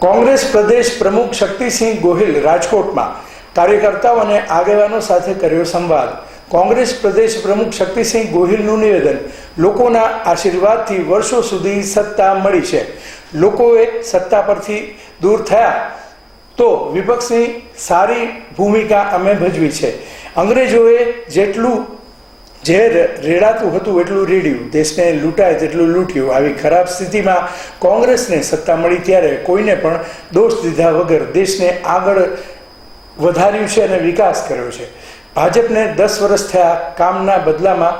કોંગ્રેસ પ્રદેશ પ્રમુખ શક્તિસિંહ ગોહિલ રાજકોટમાં કાર્યકર્તાઓ અને આગેવાનો સાથે કર્યો સંવાદ. કોંગ્રેસ પ્રદેશ પ્રમુખ શક્તિસિંહ ગોહિલનું નિવેદન, લોકોના આશીર્વાદથી વર્ષો સુધી સત્તા મળી છે. લોકોએ સત્તા પરથી દૂર થયા તો વિપક્ષની સારી ભૂમિકા અમે ભજવી છે. અંગ્રેજોએ જેટલું જે રેડાતું હતું એટલું રેડ્યું, દેશને લૂંટાય તેટલું લૂંટ્યું. આવી ખરાબ સ્થિતિમાં કોંગ્રેસને સત્તા મળી ત્યારે કોઈને પણ દોષ દીધા વગર દેશને આગળ વધાર્યું છે અને વિકાસ કર્યો છે. ભાજપને દસ વર્ષ થયા કામના બદલામાં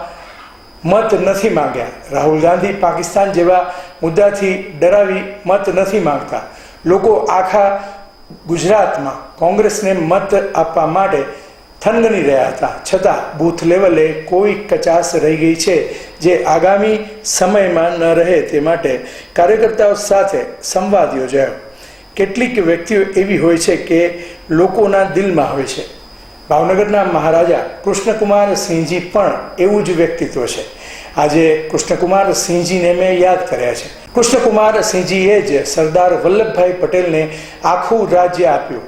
મત નથી માંગ્યા. રાહુલ ગાંધી પાકિસ્તાન જેવા મુદ્દાથી ડરાવી મત નથી માંગતા. લોકો આખા ગુજરાતમાં કોંગ્રેસને મત આપવા માટે થનગની રહ્યા હતા. છતાં બૂથ લેવલે કોઈ કચાશ રહી ગઈ છે જે આગામી સમયમાં ન રહે તે માટે કાર્યકર્તાઓ સાથે સંવાદ યોજાયો. કેટલીક વ્યક્તિઓ એવી હોય છે કે લોકોના દિલમાં હોય છે. ભાવનગરના મહારાજા કૃષ્ણકુમાર સિંહજી પણ એવું જ વ્યક્તિત્વ છે. આજે કૃષ્ણકુમાર સિંહજીને મેં યાદ કર્યા છે. કૃષ્ણકુમાર સિંહજીએ જ સરદાર વલ્લભભાઈ પટેલને આખું રાજ્ય આપ્યું.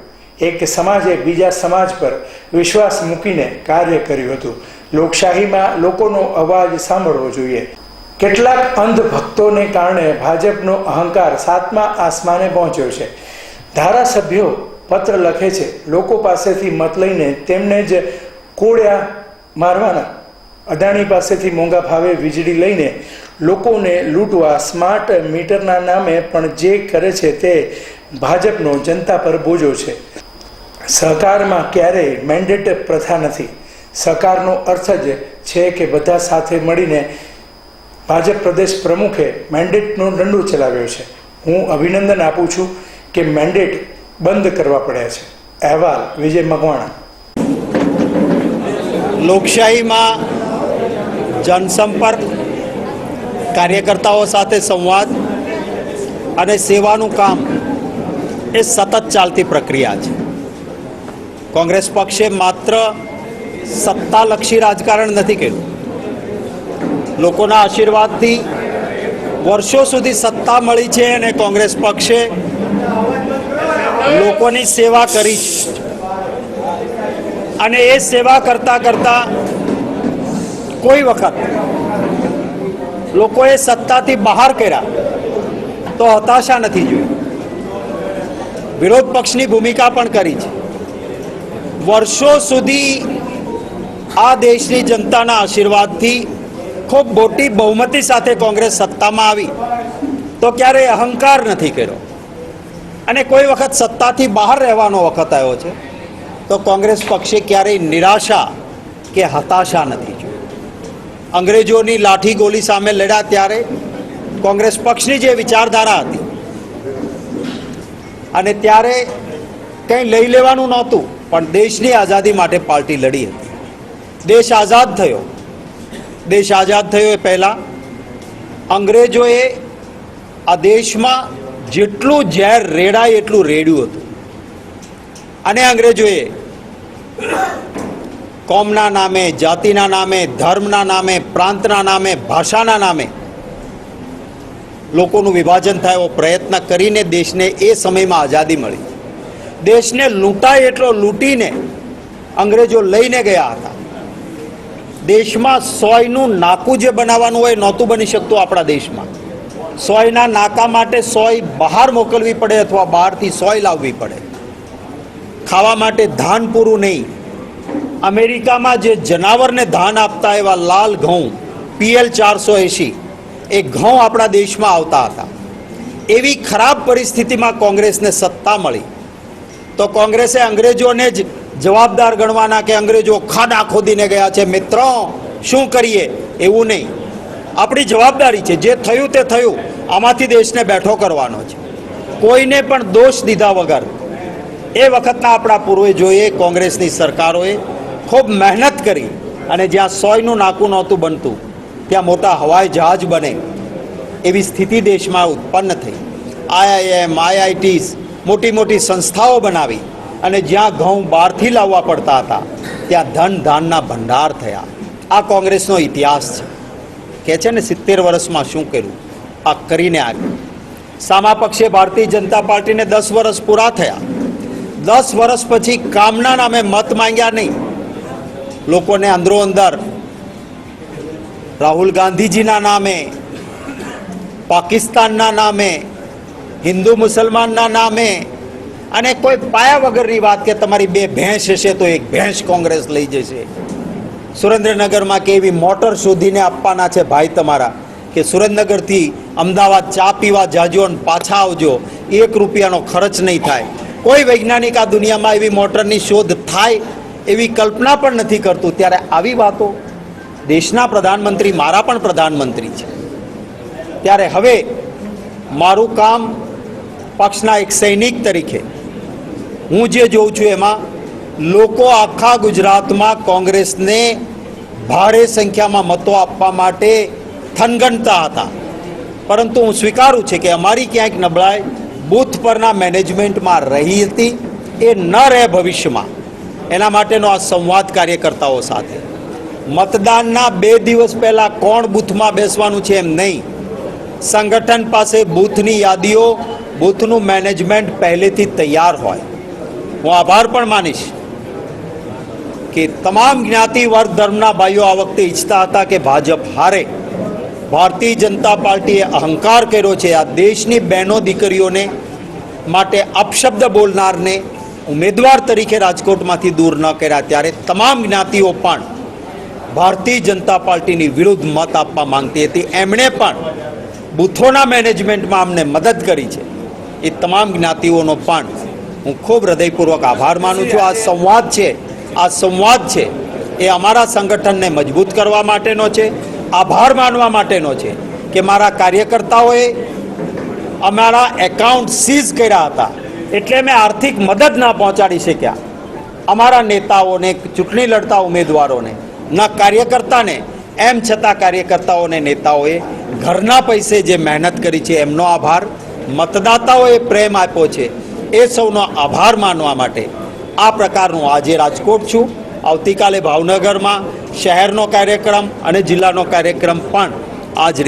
એક સમાજે બીજા સમાજ પર વિશ્વાસ મૂકીને કાર્ય કર્યું હતું. લોકશાહીમાં લોકોનો અવાજ સાંભળવો જોઈએ. કેટલાક અંધ ભક્તોને કારણે ભાજપનો અહંકાર સાતમા આસમાને પહોંચ્યો છે. ધારાસભ્યો પત્ર લખે છે, લોકો પાસેથી મત લઈને તેમને જ કોળ્યા મારવાના. અદાણી પાસેથી મોંઘા ભાવે વીજળી લઈને લોકોને લૂંટવા સ્માર્ટ મીટરના નામે પણ જે કરે છે તે ભાજપનો જનતા પર બોજો છે. સહકારમાં ક્યારેય મેન્ડેટ પ્રથા નથી. સહકારનો અર્થ જ છે કે બધા સાથે મળીને ભાજપ પ્રદેશ પ્રમુખે મેન્ડેટનો દંડો ચલાવ્યો છે. હું અભિનંદન આપું છું કે મેન્ડેટ બંધ કરવા પડ્યા છે. અહેવાલ, વિજય મકવાણા. લોકશાહીમાં જનસંપર્ક, કાર્યકર્તાઓ સાથે સંવાદ અને સેવાનું કામ એ સતત ચાલતી પ્રક્રિયા છે. કોંગ્રેસ પક્ષે માત્ર સત્તાલક્ષી રાજકારણ નથી કર્યું. લોકોના આશીર્વાદથી વર્ષો સુધી સત્તા મળી છે અને કોંગ્રેસ પક્ષે લોકોની સેવા કરી છે. અને એ સેવા કરતા કરતા કોઈ વખત લોકોએ સત્તાથી બહાર કર્યા તો હતાશા નથી જોઈ. વિરોધ પક્ષની ભૂમિકા પણ કરી છે. વર્ષો સુધી આ દેશની જનતાના આશીર્વાદથી ખૂબ મોટી બહુમતી સાથે કોંગ્રેસ સત્તામાં આવી. તો ક્યારેય અહંકાર નથી કર્યો. અને કોઈ વખત સત્તાથી બહાર રહેવાનો વખત આવ્યો છે, તો કોંગ્રેસ પક્ષે ક્યારેય નિરાશા કે હતાશા નથી જોઈ. અંગ્રેજોની લાઠી ગોલી સામે લડ્યા ત્યારે કોંગ્રેસ પક્ષની જે વિચારધારા હતી, અને ત્યારે કંઈ લઈ લેવાનું નહોતું, પણ દેશની આઝાદી માટે પાર્ટી લડી હતી. દેશ આઝાદ થયો. દેશ આઝાદ થયો એ પહેલાં. અંગ્રેજોએ આ દેશમાં જેટલું ઝેર રેડાય એટલું રેડ્યું હતું. અને અંગ્રેજોએ કોમના નામે, જાતિના નામે, ધર્મના નામે, પ્રાંતના નામે, ભાષાના નામે લોકોનું વિભાજન થાય એવો પ્રયત્ન કરીને દેશને એ સમયમાં આઝાદી મળી. દેશને લૂંટાય એટલો લૂંટીને અંગ્રેજો લઈને ગયા હતા. દેશમાં સોયનું નાકું જે બનાવવાનું હોય નહોતું બની શકતું આપણા દેશમાં. સોયના નાકા માટે સોય બહાર મોકલવી પડે અથવા બહારથી સોય લાવવી પડે. ખાવા માટે ધાન પૂરું નહીં. અમેરિકામાં જે જનાવરને ધાન આપતા એવા લાલ ઘઉં, પીએલ ચારસો એંશી, એ ઘઉં આપણા દેશમાં આવતા હતા. એવી ખરાબ પરિસ્થિતિમાં કોંગ્રેસને સત્તા મળી. તો કોંગ્રેસે અંગ્રેજોને જ જવાબદાર ગણવાના કે અંગ્રેજો ખાડા ખોદીને ગયા છે? મિત્રો, શું કરીએ? એવું નહીં. આપણી જવાબદારી છે. જે થયું તે થયું. આમાંથી દેશને બેઠો કરવાનો છે. કોઈને પણ દોષ દીધા વગર એ વખતના આપણા પૂર્વજોએ, કોંગ્રેસની સરકારોએ ખૂબ મહેનત કરી અને જ્યાં સોયનું નાકું નહોતું બનતું, ત્યાં મોટા હવાઈ જહાજ બને. એવી સ્થિતિ દેશમાં ઉત્પન્ન થઈ. આઈઆઈએમ, આઈઆઈટીસ મોટી મોટી સંસ્થાઓ બનાવી અને જ્યાં ઘઉં બહારથી લાવવા પડતા હતા, ત્યાં ધન ધાનના ભંડાર થયા. આ કોંગ્રેસનો ઇતિહાસ છે. કહે છે ને, સિત્તેર વર્ષમાં શું કર્યું? આ કરીને આવ્યું. સામા પક્ષે ભારતીય જનતા પાર્ટીને દસ વર્ષ પૂરા થયા. દસ વર્ષ પછી કામના નામે મત માંગ્યા નહીં. લોકોને અંદરો અંદર રાહુલ ગાંધીજીના નામે, પાકિસ્તાનના નામે હિન્દુ મુસલમાનના નામે અને કોઈ પાયા વગરની વાત કે તમારી બે ભેંસ હશે તો એક ભેંસ કોંગ્રેસ લઈ જશે. સુરેન્દ્રનગરમાં કે એવી મોટર શોધીને આપવાના છે ભાઈ તમારા કે સુરેન્દ્રનગરથી અમદાવાદ ચા પીવા જાજો અને પાછા આવજો. એક રૂપિયાનો ખર્ચ નહીં થાય. કોઈ વૈજ્ઞાનિક આ દુનિયામાં એવી મોટરની શોધ થાય એવી કલ્પના પણ નથી કરતું. ત્યારે આવી વાતો દેશના પ્રધાનમંત્રી, મારા પણ પ્રધાનમંત્રી છે. ત્યારે હવે મારું કામ પક્ષના એક સૈનિક તરીકે. હું જે જોઉં છું એમાં લોકો આખા ગુજરાતમાં કોંગ્રેસને ભારે સંખ્યામાં મતો આપવા માટે થનગનતા હતા. પરંતુ હું સ્વીકારું છે કે અમારી ક્યાંક નબળાઈ બૂથ પરના મેનેજમેન્ટમાં રહી હતી. એ ન રહે ભવિષ્યમાં. એના માટેનો આ સંવાદ કાર્યકર્તાઓ સાથે. મતદાનના બે દિવસ પહેલાં કોણ બૂથમાં બેસવાનું છે એમ નહીં. સંગઠન પાસે બૂથની યાદીઓ બૂથનું મેનેજમેન્ટ પહેલેથી તૈયાર હોય. હું આભાર પણ માનીશ કે તમામ જ્ઞાતિ વર્ગ ધર્મના ભાઈઓ આ વખતે ઈચ્છતા હતા કે ભાજપ હારે ભારતીય જનતા પાર્ટીએ અહંકાર કર્યો છે. આ દેશની બહેનો દીકરીઓને માટે અપશબ્દ બોલનારને ઉમેદવાર તરીકે રાજકોટમાંથી દૂર ન કર્યા. ત્યારે તમામ જ્ઞાતિઓ પણ ભારતીય જનતા પાર્ટીની વિરુદ્ધ મત આપવા માંગતી હતી. એમણે પણ બૂથોના મેનેજમેન્ટમાં અમને મદદ કરી છે. એ તમામ જ્ઞાતિઓનો પણ હું ખૂબ હૃદયપૂર્વક આભાર માનું છું. આ સંવાદ છે, આ સંવાદ છે, એ અમારા સંગઠનને મજબૂત કરવા માટેનો છે, આભાર માનવા માટેનો છે કે મારા કાર્યકર્તાઓએ અમારા એકાઉન્ટ સીઝ કર્યા હતા. એટલે મેં આર્થિક મદદ ના પહોંચાડી શક્યા. અમારા નેતાઓને, ચૂંટણી લડતા ઉમેદવારોને, ના કાર્યકર્તાને, એમ છતાં કાર્યકર્તાઓને, નેતાઓએ ઘરના પૈસે જે મહેનત કરી છે, એમનો આભાર. મતદાતાઓએ પ્રેમ આપ્યો છે. એ સૌનો આભાર માનવા માટે આ પ્રકારનું આજે રાજકોટ છું. આવતીકાલે ભાવનગરમાં શહેરનો કાર્યક્રમ અને જિલ્લાનો કાર્યક્રમ પણ આ જ રીતે